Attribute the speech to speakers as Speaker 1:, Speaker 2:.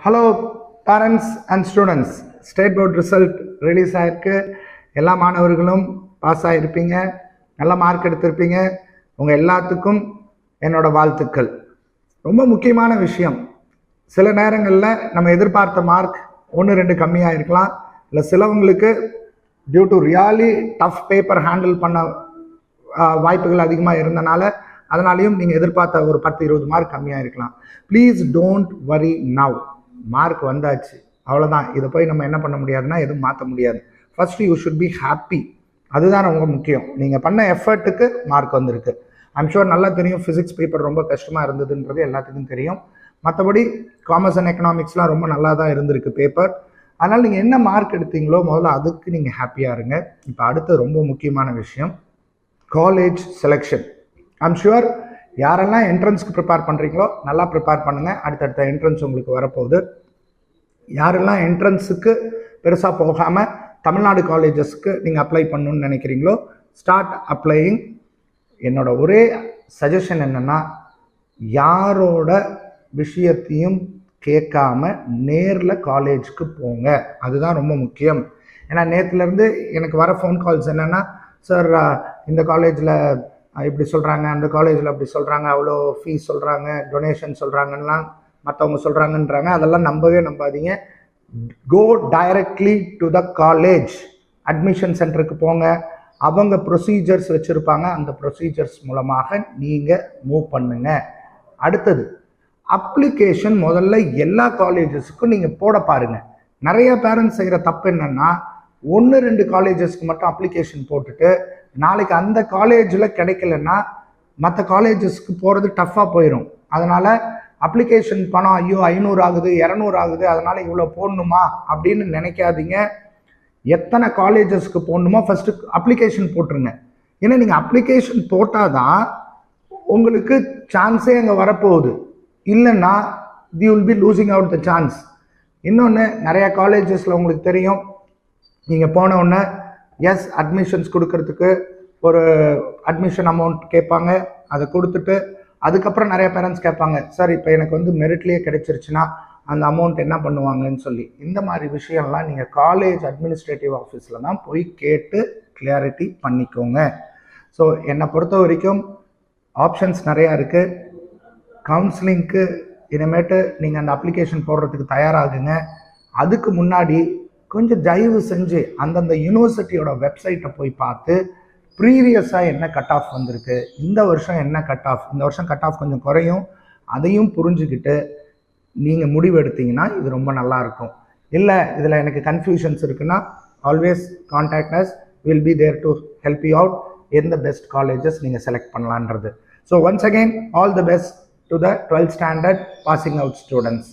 Speaker 1: Hello parents and students state board result release ஆகிருக்கு எல்லா மாணவர்களும் பாஸ் ஆகிருப்பீங்க நல்ல மார்க் எடுத்திருப்பீங்க. உங்கள் எல்லாத்துக்கும் என்னோடய வாழ்த்துக்கள். ரொம்ப முக்கியமான விஷயம். சில நேரங்களில் நம்ம எதிர்பார்த்த மார்க் ஒன்று ரெண்டு கம்மியாக இருக்கலாம் இல்லை சிலவங்களுக்கு due to really tough paper handle பண்ண வாய்ப்புகள் அதிகமாக இருந்தனால அதனாலையும் நீங்கள் எதிர்பார்த்த ஒரு பத்து இருபது மார்க் கம்மியாக இருக்கலாம் please don't worry now mark வந்தாச்சு. அவ்வளோதான் இதை போய் நம்ம என்ன பண்ண முடியாதுன்னா எதுவும் மாற்ற முடியாது. First you should be happy அதுதான் ரொம்ப முக்கியம். நீங்கள் பண்ண எஃபர்ட்டுக்கு மார்க் வந்திருக்கு. ஐம் ஷுர் நல்லா தெரியும். ஃபிசிக்ஸ் பேப்பர் ரொம்ப கஷ்டமாக இருந்ததுன்றது எல்லாத்துக்கும் தெரியும். மற்றபடி காமர்ஸ் அண்ட் எக்கனாமிக்ஸ்லாம் ரொம்ப நல்லா தான் இருந்திருக்கு பேப்பர் அதனால் நீங்கள் என்ன மார்க் எடுத்தீங்களோ முதல்ல அதுக்கு நீங்கள் ஹாப்பியாக இருங்க. இப்போ அடுத்து ரொம்ப முக்கியமான விஷயம். காலேஜ் செலெக்ஷன் ஐம் ஷுவர் யாரெல்லாம் என்ட்ரன்ஸ்க்கு ப்ரிப்பேர் பண்ணுறீங்களோ நல்லா ப்ரிப்பேர் பண்ணுங்கள் அடுத்தடுத்த என்ட்ரன்ஸ் உங்களுக்கு வரப்போகுது. யாரெல்லாம் என்ட்ரன்ஸுக்கு பெருசாக போகாமல் தமிழ்நாடு காலேஜஸ்க்கு நீங்கள் அப்ளை பண்ணணும்னு நினைக்கிறீங்களோ ஸ்டார்ட் அப்ளையிங் என்னோட ஒரே சஜஷன் என்னென்னா யாரோட விஷயத்தையும் கேட்காம நேரில் காலேஜ்க்கு போங்க. அதுதான் ரொம்ப முக்கியம். ஏன்னா நேற்றுலேருந்து எனக்கு வர ஃபோன் கால்ஸ் என்னென்னா சார் இந்த காலேஜில் இப்படி சொல்கிறாங்க அந்த காலேஜில் அப்படி சொல்கிறாங்க அவ்வளோ ஃபீஸ் சொல்கிறாங்க டொனேஷன் சொல்கிறாங்கலாம் மற்றவங்க சொல்கிறாங்கன்றாங்க அதெல்லாம் நம்பவே நம்பாதீங்க. Go directly to the college admission சென்டருக்கு போங்க. அவங்க ப்ரொசீஜர்ஸ் வச்சுருப்பாங்க. அந்த ப்ரொசீஜர்ஸ் மூலமாக நீங்கள் மூவ் பண்ணுங்க. அடுத்தது அப்ளிகேஷன் முதல்ல எல்லா காலேஜஸுக்கும் நீங்கள் போட பாருங்க. நிறைய பேரண்ட்ஸ் செய்கிற தப்பு என்னென்னா ஒன்று ரெண்டு காலேஜஸ்க்கு மட்டும் அப்ளிகேஷன் போட்டுட்டு நாளைக்கு அந்த காலேஜில் கிடைக்கலன்னா மற்ற காலேஜஸ்க்கு போகிறது டஃப்பாக போயிடும் அதனால் அப்ளிகேஷன் பணம் ஐயோ ஐநூறு ஆகுது இரநூறு ஆகுது அதனால் இவ்வளோ போடணுமா அப்படின்னு நினைக்காதீங்க. எத்தனை காலேஜஸ்க்கு போடணுமோ ஃபஸ்ட்டு அப்ளிகேஷன் போட்டுருங்க. ஏன்னா நீங்கள் அப்ளிகேஷன் போட்டால் தான் உங்களுக்கு சான்ஸே அங்கே வரப்போகுது. இல்லைன்னா they will be losing out the chance இன்னொன்று நிறையா காலேஜஸில் உங்களுக்கு தெரியும் நீங்கள் போன உடனே எஸ் அட்மிஷன்ஸ் கொடுக்கறதுக்கு ஒரு அட்மிஷன் அமௌண்ட் கேட்பாங்க. அதை கொடுத்துட்டு அதுக்கப்புறம் நிறைய பேரண்ட்ஸ் கேட்பாங்க. சார் இப்போ எனக்கு வந்து மெரிட்லேயே கிடைச்சிருச்சுன்னா அந்த அமௌண்ட் என்ன பண்ணுவாங்கன்னு சொல்லி. இந்த மாதிரி விஷயம்லாம் நீங்கள் காலேஜ் அட்மினிஸ்ட்ரேட்டிவ் ஆஃபீஸில் தான் போய் கேட்டு கிளியாரிட்டி பண்ணிக்கோங்க. ஸோ என்னை பொறுத்த வரைக்கும் ஆப்ஷன்ஸ் நிறையா இருக்குது கவுன்சிலிங்க்கு இனிமேட்டு நீங்கள் அந்த அப்ளிகேஷன் போடுறதுக்கு தயாராகுங்க. அதுக்கு முன்னாடி கொஞ்சம் தயவு செஞ்சு அந்தந்த யூனிவர்சிட்டியோட வெப்சைட்டை போய் பார்த்து ப்ரீவியஸாக என்ன கட் ஆஃப் வந்திருக்கு இந்த வருஷம் என்ன கட் ஆஃப் இந்த வருஷம் கட் ஆஃப் கொஞ்சம் குறையும் அதையும் புரிஞ்சுக்கிட்டு நீங்கள் முடிவு எடுத்தீங்கன்னா இது ரொம்ப நல்லா இருக்கும் இல்லை இதில் எனக்கு கன்ஃபியூஷன்ஸ் இருக்குன்னா always contact us will be there to help you out எந்த பெஸ்ட் காலேஜஸ் நீங்கள் select பண்ணலான்றது so once again all the best to the twelfth standard passing out students